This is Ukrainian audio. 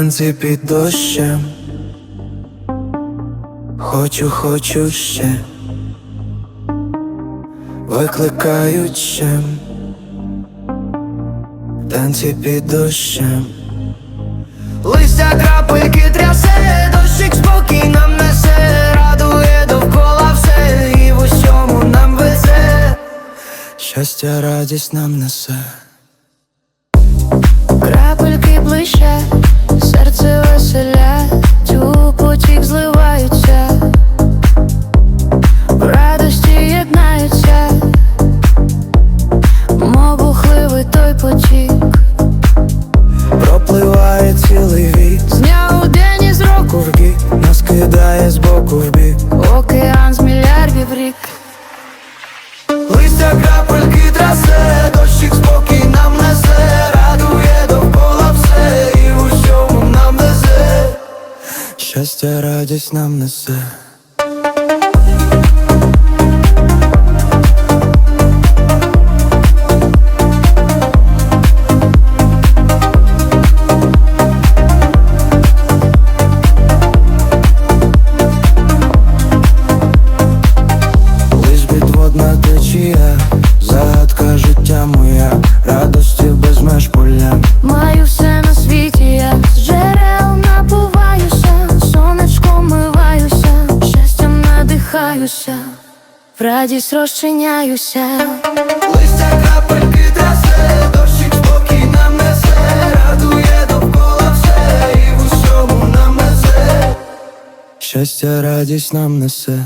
танці під дощем. Хочу, хочу ще. Викликають. Танці під дощем. Листя крапельки трясе, дощик спокій нам несе, радує довкола все, і в усьому нам везе. Щастя, радість нам несе. Крапельки блищать, Щастя, радість нам несе. Загадка життя моя, радості без меж поля. Маю надихаюся, в радість розчиняюся. Листя крапельки трясе, дощик спокій нам несе, радує довкола все, і в усьому нам несе. Щастя, радість нам несе.